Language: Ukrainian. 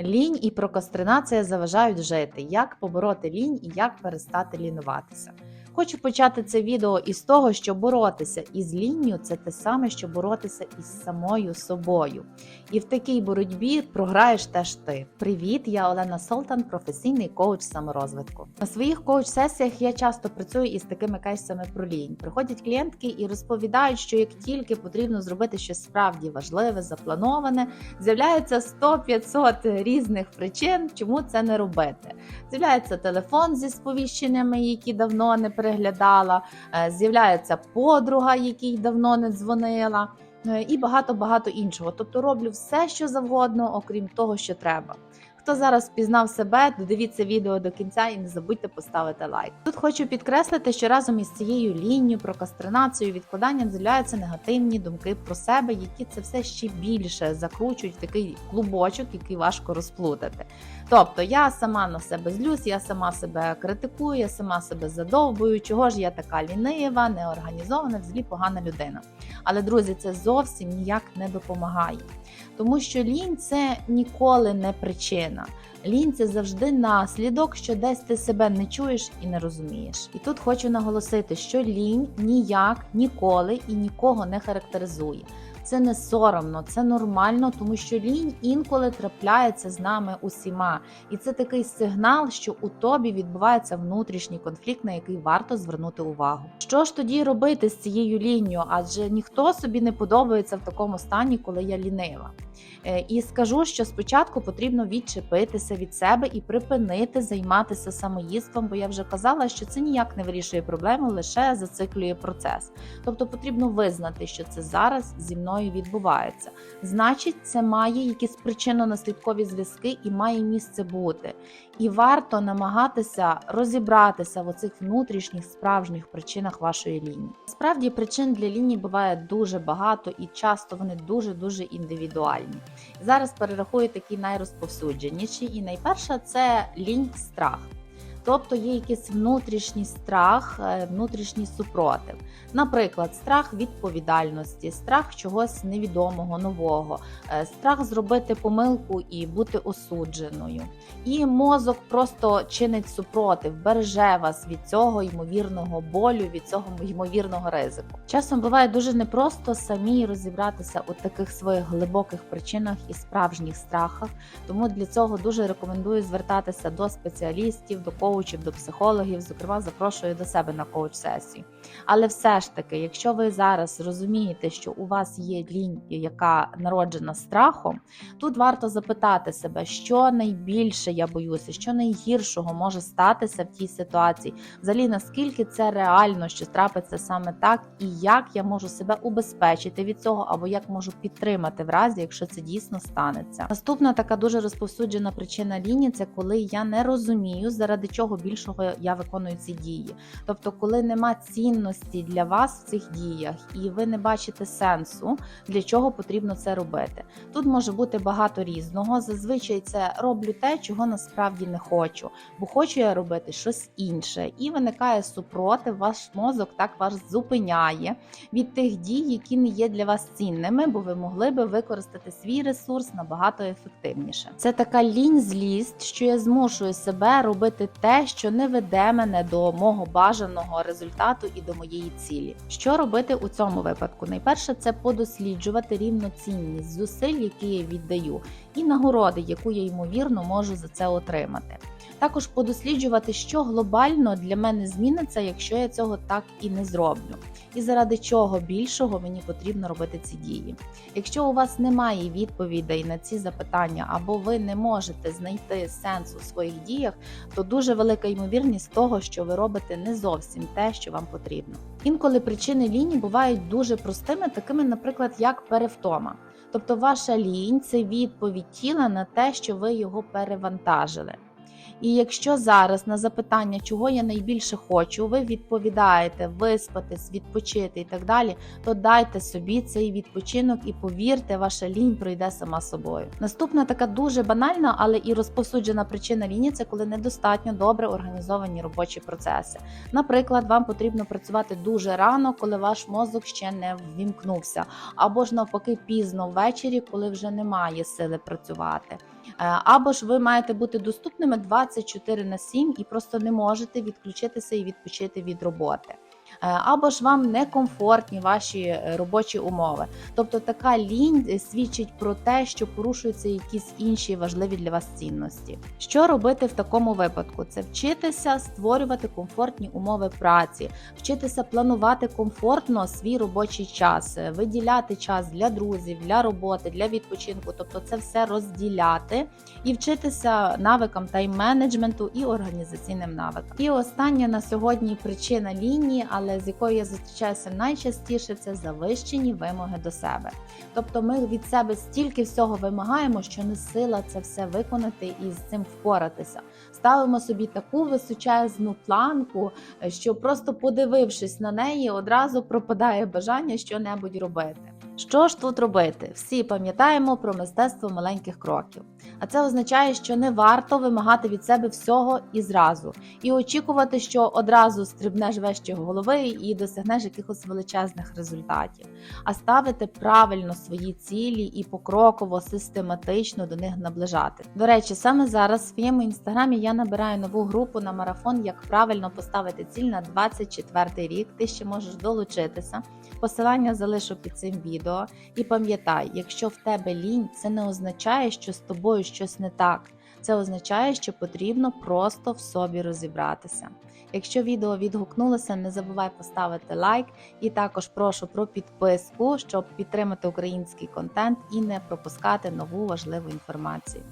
Лінь і прокрастинація заважають жити. Як побороти лінь і як перестати лінуватися? Хочу почати це відео із того, що боротися із лінню це те саме, що боротися із самою собою. І в такій боротьбі програєш теж ти. Привіт, я Олена Солтан, професійний коуч саморозвитку. На своїх коуч-сесіях я часто працюю із такими кейсами про лінь. Приходять клієнтки і розповідають, що як тільки потрібно зробити щось справді важливе, заплановане, з'являється 100-500 різних причин, чому це не робити. З'являється телефон зі сповіщеннями, які давно не переглядала. е, З'являється подруга, якій давно не дзвонила, е, і багато багато іншого. Тобто роблю все, що завгодно, окрім того, що треба. Хто зараз пізнав себе, додивіться відео до кінця і не забудьте поставити лайк. Тут хочу підкреслити, що разом із цією лінією, прокрастинацією, відкладанням з'являються негативні думки про себе, які це все ще більше закручують в такий клубочок, який важко розплутати. Тобто я сама на себе злюсь, я сама себе критикую, я сама себе задовбую, чого ж я така лінива, неорганізована, взагалі погана людина. Але друзі, це зовсім ніяк не допомагає. Тому що лінь це ніколи не причина. Лінь це завжди наслідок, що десь ти себе не чуєш і не розумієш. І тут хочу наголосити, що лінь ніяк ніколи і нікого не характеризує. Це не соромно, це нормально, тому що лінь інколи трапляється з нами усіма. І це такий сигнал, що у тобі відбувається внутрішній конфлікт, на який варто звернути увагу. Що ж тоді робити з цією лінню? Адже ніхто собі не подобається в такому стані, коли я лінива. Е, І скажу, що спочатку потрібно відчепитися від себе і припинити займатися самоїдством, бо я вже казала, що це ніяк не вирішує проблему, лише зациклює процес. Тобто потрібно визнати, що це зараз зі мною відбувається. Значить, це має якісь причинно-наслідкові зв'язки і має місце бути. І варто намагатися розібратися в оцих внутрішніх справжніх причинах вашої лінії. Справді причин для лінії буває дуже багато і часто вони дуже дуже індивідуальні. Зараз перерахую такі найрозповсюдженіші. І найперша це лінь страх. Тобто є якийсь внутрішній страх, е, внутрішній супротив. Наприклад, страх відповідальності, страх чогось невідомого, нового, е, страх зробити помилку і бути осудженою. І мозок просто чинить супротив, береже вас від цього ймовірного болю, від цього ймовірного ризику. Часом буває дуже непросто самі розібратися у таких своїх глибоких причинах і справжніх страхах. Тому для цього дуже рекомендую звертатися до спеціалістів, до коучів, до психологів. Зокрема, запрошую до себе на коуч-сесію. Але все ж таки, якщо ви зараз розумієте, що у вас є лінь, яка народжена страхом, тут варто запитати себе, що найбільше я боюся, що найгіршого може статися в тій ситуації. Взагалі, наскільки це реально, що трапиться саме так, і як я можу себе убезпечити від цього, або як можу підтримати в разі, якщо це дійсно станеться. Наступна така дуже розповсюджена причина лінії це коли я не розумію, заради чого більшого я виконую ці дії. Тобто, коли нема цінності для вас в цих діях, і ви не бачите сенсу, для чого потрібно це робити. Тут може бути багато різного. Зазвичай це роблю те, чого насправді не хочу, бо хочу я робити щось інше, і виникає супротив. Ваш мозок так вас зупиняє від тих дій, які не є для вас цінними, бо ви могли би використати свій ресурс набагато ефективніше. Це така лінь злість, що я змушую себе робити те, що не веде мене до мого бажаного результату і до моєї цілі. Що робити у цьому випадку? Найперше це подосліджувати рівноцінність зусиль, які я віддаю, і нагороди, яку я ймовірно можу за це отримати. Також подосліджувати, що глобально для мене зміниться, якщо я цього так і не зроблю, і заради чого більшого мені потрібно робити ці дії. Якщо у вас немає відповідей на ці запитання, або ви не можете знайти сенс у своїх діях, то дуже велика ймовірність того, що ви робите не зовсім те, що вам потрібно. Інколи причини лінії бувають дуже простими, такими, наприклад, як перевтома. Тобто ваша лінь це відповідь тіла на те, що ви його перевантажили. І якщо зараз на запитання, чого я найбільше хочу, ви відповідаєте виспатись, відпочити і так далі, то дайте собі цей відпочинок і повірте, ваша лінь пройде сама собою. Наступна така дуже банальна, але і розповсюджена причина лінії це коли недостатньо добре організовані робочі процеси. Наприклад, вам потрібно працювати дуже рано, коли ваш мозок ще не ввімкнувся, або ж навпаки пізно ввечері, коли вже немає сили працювати. Або ж ви маєте бути доступними 24 на 7 і просто не можете відключитися і відпочити від роботи. Е, Або ж вам некомфортні ваші е, робочі умови. Тобто така лінь е, свідчить про те, що порушуються якісь інші важливі для вас цінності. Що робити в такому випадку? Це вчитися створювати комфортні умови праці, вчитися планувати комфортно свій робочий час, виділяти час для друзів, для роботи, для відпочинку. Тобто, це все розділяти і вчитися навикам тайм-менеджменту і організаційним навикам. І остання на сьогодні причина лінії, але з якою я зустрічаюся найчастіше, це завищені вимоги до себе. Тобто, ми від себе стільки всього вимагаємо, що не сила це все виконати і з цим впоратися. Ставимо собі таку височезну планку, що просто подивившись на неї, одразу пропадає бажання щонебудь робити. Що ж тут робити? Всі пам'ятаємо про мистецтво маленьких кроків. А це означає, що не варто вимагати від себе всього і зразу, і очікувати, що одразу стрибнеш вище голови і досягнеш якихось величезних результатів, а ставити правильно свої цілі і покроково, систематично до них наближати. До речі, саме зараз в своєму інстаграмі я набираю нову групу на марафон, як правильно поставити ціль на 24 рік. Ти ще можеш долучитися. Посилання залишу під цим відео. І пам'ятай, якщо в тебе лінь, це не означає, що з тобою щось не так. Це означає, що потрібно просто в собі розібратися. Якщо відео відгукнулося, не забувай поставити лайк і також прошу про підписку, щоб підтримати український контент і не пропускати нову важливу інформацію.